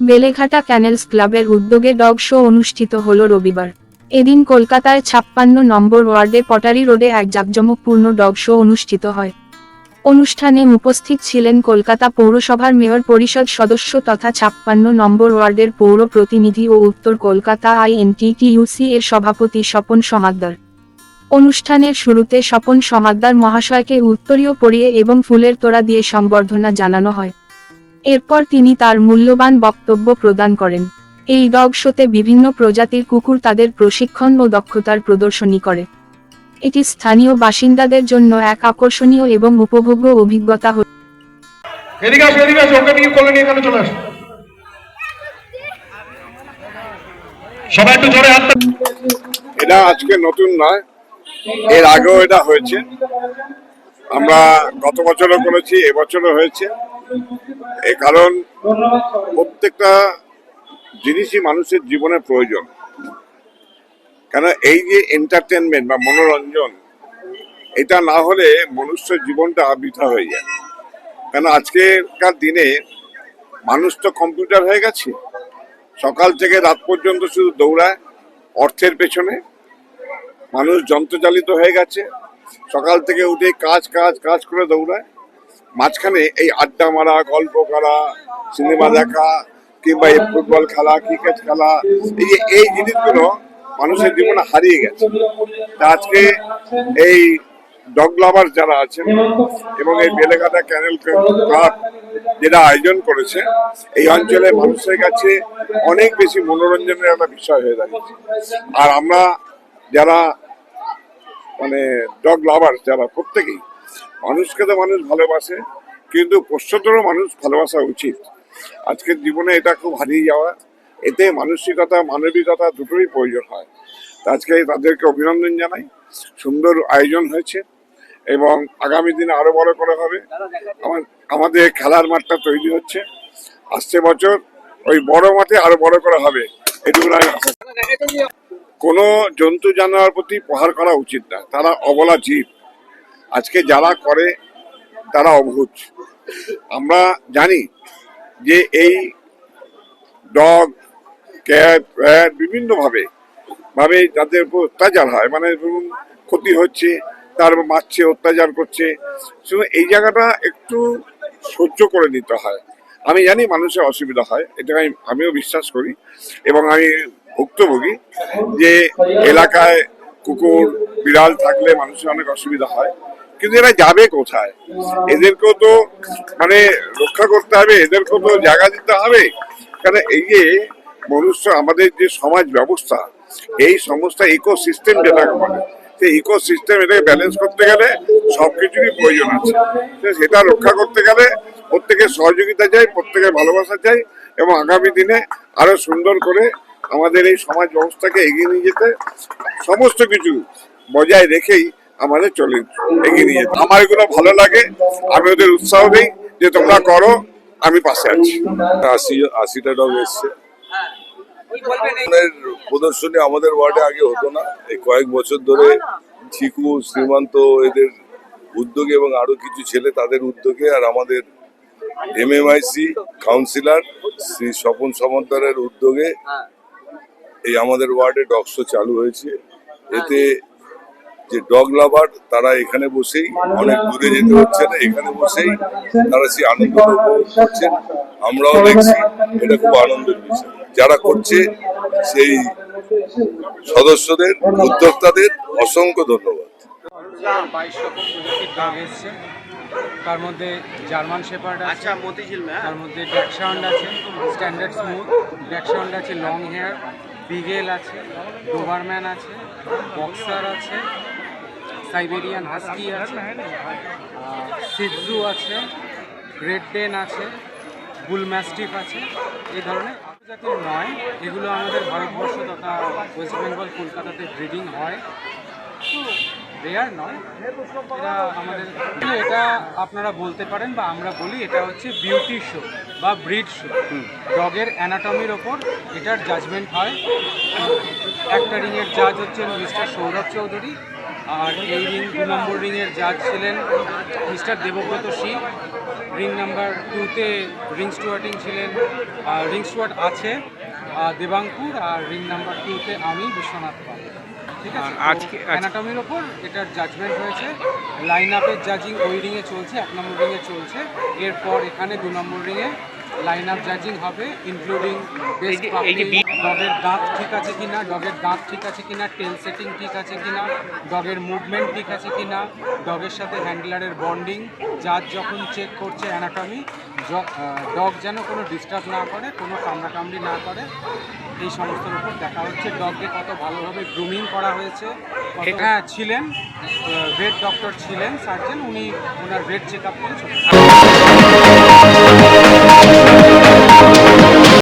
Beleghata canals ক্লাবের উদ্যোগে dog show অনুষ্ঠিত হল রবিবার। এদিন কলকাতায় ছাপ্পান্ন নম্বর ওয়ার্ডে পটারি রোডে এক জাঁকজমকপূর্ণ ডগ শো অনুষ্ঠিত হয়। অনুষ্ঠানে উপস্থিত ছিলেন কলকাতা পৌরসভার মেয়র পরিষদ সদস্য তথা ছাপ্পান্ন নম্বর ওয়ার্ডের পৌর প্রতিনিধি ও উত্তর কলকাতা আইএনটিটিইউসি এর সভাপতি স্বপন সমাদ্দার। অনুষ্ঠানের শুরুতে স্বপন সমাদ্দার মহাশয়কে উত্তরীয় পরিয়ে এবং ফুলের তোড়া দিয়ে সংবর্ধনা জানানো হয়। এরপর তিনি তার মূল্যবান বক্তব্য প্রদান করেন। এই ডগ শোতে বিভিন্ন প্রজাতির কুকুর তাদের প্রশিক্ষণ ও দক্ষতার প্রদর্শনী করে। এটি স্থানীয় বাসিন্দাদের জন্য এক আকর্ষণীয় এবং উপভোগ্য অভিজ্ঞতা তালি। এটা আজকে নতুন নয় এর আগেও এটা হয়েছে। আমরা গত বছরও করেছি এবছরও হয়েছে। এই কারণ প্রত্যেকটা জিনিসই মানুষের জীবনে প্রয়োজন। কেন এই যে এন্টারটেনমেন্ট বা মনোরঞ্জন এটা না হলে মনুষ্যের জীবনটা বৃথা হয়ে যায়। কেন আজকেরকার দিনে মানুষ তো কম্পিউটার হয়ে গেছে। সকাল থেকে রাত পর্যন্ত শুধু দৌড়ায় অর্থের পেছনে। মানুষ যন্ত্রচালিত হয়ে গেছে। সকাল থেকে উঠে কাজ কাজ কাজ করে দৌড়ায়। মাঝখানে এই আড্ডা মারা, গল্প করা, সিনেমা দেখা, কিংবা এই ফুটবল খেলা, ক্রিকেট খেলা, এই এই জিনিসগুলো মানুষের জীবনে হারিয়ে গেছে। আজকে এই ডগ লাভার যারা আছেন এবং এই বেলেঘাটা ক্যানেল ক্লাব যেটা আয়োজন করেছে, এই অঞ্চলে মানুষের কাছে অনেক বেশি মনোরঞ্জনের একটা বিষয় হয়ে দাঁড়িয়েছে। আর আমরা যারা মানে ডগ লাভার, যারা প্রত্যেকেই মানুষকে তো মানুষ ভালোবাসে, কিন্তু পোষ্যদেরও মানুষ ভালোবাসা উচিত। আজকের জীবনে এটা খুব হারিয়ে যাওয়া, এতে মানসিকতা, মানবিকতা দুটোই প্রয়োজন হয়। আজকে তাদেরকে অভিনন্দন জানাই। সুন্দর আয়োজন হয়েছে এবং আগামী দিনে আরও বড় করে হবে। আমাদের খেলার মাঠটা তৈরি হচ্ছে। আসছে বছর ওই বড় মাঠে আরও বড় করা হবে এটুকু কোনো জন্তু জানোয়ার প্রতি প্রহার করা উচিত না। তারা অবলা জীব। আজকে যারা করে, তারা অভুজ আমরা জানি যে এই ডগ, ক্যাট, র্যাট বিভিন্নভাবে, ভাবে যাদের উপর অত্যাচার হয় মানে ধরুন ক্ষতি হচ্ছে, তার মারছে, অত্যাচার করছে। শুধু এই জায়গাটা একটু সহ্য করে নিতে হয়। আমি জানি মানুষের অসুবিধা হয়, এটা আমি, আমিও বিশ্বাস করি। এবং আমি ভুক্তভোগী যে এলাকায় কুকুর, বিড়াল থাকলে মানুষের অনেক অসুবিধা হয়। কিন্তু এরা যাবে কোথায়? এদেরকেও তো মানে রক্ষা করতে হবে, এদেরকেও তো জায়গা দিতে হবে। কারণ এই যে মনুষ্য, আমাদের যে সমাজ ব্যবস্থা, এই সমস্ত ইকোসিস্টেম যেটাকে বলে, সেই ইকোসিস্টেম এটাকে ব্যালেন্স করতে গেলে সব কিছুরই প্রয়োজন আছে। সেটা রক্ষা করতে গেলে প্রত্যেকের সহযোগিতা চাই, প্রত্যেকের ভালোবাসা চাই এবং আগামী দিনে আরও সুন্দর করে আমাদের এই সমাজ ব্যবস্থাকে এগিয়ে নিয়ে যেতে সমস্ত কিছু বজায় রেখেই আমাদের চলে এগিয়ে নিয়ে আমার এগুলো ভালো লাগে, আমি ওদের উৎসাহ দিই যে তোমরা করো, আমি পাশে আছি। আশি, আশিটা ডগ এসছে। প্রদর্শনী আমাদের ওয়ার্ডে আগে হতো না। এই কয়েক বছর ধরে চিকু শ্রীমন্ত এদের উদ্যোগে এবং আরও কিছু ছেলে তাদের উদ্যোগে আর আমাদের এমএমআইসি কাউন্সিলর শ্রী স্বপন সমদ্দারের উদ্যোগে এই আমাদের ওয়ার্ডে ডগ শো চালু হয়েছে। এতে যে ডগ লাভার তারা এখানে বসেই অনেক দূরে যেতে হচ্ছে না এখানে বসেই তারা সেই আনন্দ উপভোগ করছেন। আমরাও দেখছি এটা খুব আনন্দের বিষয়। যারা করছে সেই সদস্যদের উদ্যোক্তাদের অসংখ্য ধন্যবাদ। বাইশ রকম প্রজাতির ডগ এসছে। তার মধ্যে জার্মান শেপার্ড আছে আচ্ছা মতিঝিল में তার মধ্যে ড্যাকসাউন্ড আছে স্ট্যান্ডার্ড স্মুথ। ড্যাকসাউন্ড আছে লং হেয়ার বিগেল আছে ডোবারম্যান আছে বক্সার আছে সাইবেরিয়ান হাস্কি আছে সিজু আছে গ্রেট ডেন আছে বুল ম্যাস্টিফ আছে এই ধরনের জাতির নয়। এগুলো আমাদের ভারতবর্ষ তথা ওয়েস্ট বেঙ্গল কলকাতাতে ব্রিডিং হয়। রেয়ার নয় এটা আমাদের এটা আপনারা বলতে পারেন বা আমরা বলি এটা হচ্ছে বিউটি শো বা ব্রিড শো ডগের অ্যানাটমির ওপর এটার জাজমেন্ট হয়। অ্যাক্টারিংয়ের জাজ হচ্ছেন মিস্টার সৌরভ চৌধুরী। আর এই রিং দু নম্বর রিংয়ের জাজ ছিলেন mister Debabrata Singh ring number টুতে রিং স্টুয়ার্টিং ছিলেন রিং স্টুয়ার্ট আছে দেবাঙ্কুর আর রিং নাম্বার টুতে আমি বিশ্বনাথ পাল। ঠিক আছে আজকে অ্যানাটমির ওপর এটার জাজমেন্ট হয়েছে। লাইন আপের জাজিং ওই রিংয়ে চলছে এক নম্বর রিংয়ে চলছে। এরপর এখানে দু নম্বর রিংয়ে লাইন আপ জাজিং হবে ইনক্লুডিং ডগের দাঁত ঠিক আছে কিনা ডগের দাঁত ঠিক আছে কিনা টেল সেটিং ঠিক আছে কিনা ডগের মুভমেন্ট ঠিক আছে কিনা ডগের সাথে হ্যান্ডলারের বন্ডিং যার যখন চেক করছে অ্যানাটমি ডগ যেন কোনো ডিস্টার্ব না করে কোনো কামড়াকামড়ি না করে এই সমস্তর উপর দেখা হচ্ছে। ডগকে কত ভালোভাবে গ্রুমিং করা হয়েছে হ্যাঁ ছিলেন ভেট ডক্টর ছিলেন সার্জেন উনি ওনার ভেট চেক আপ করে চলে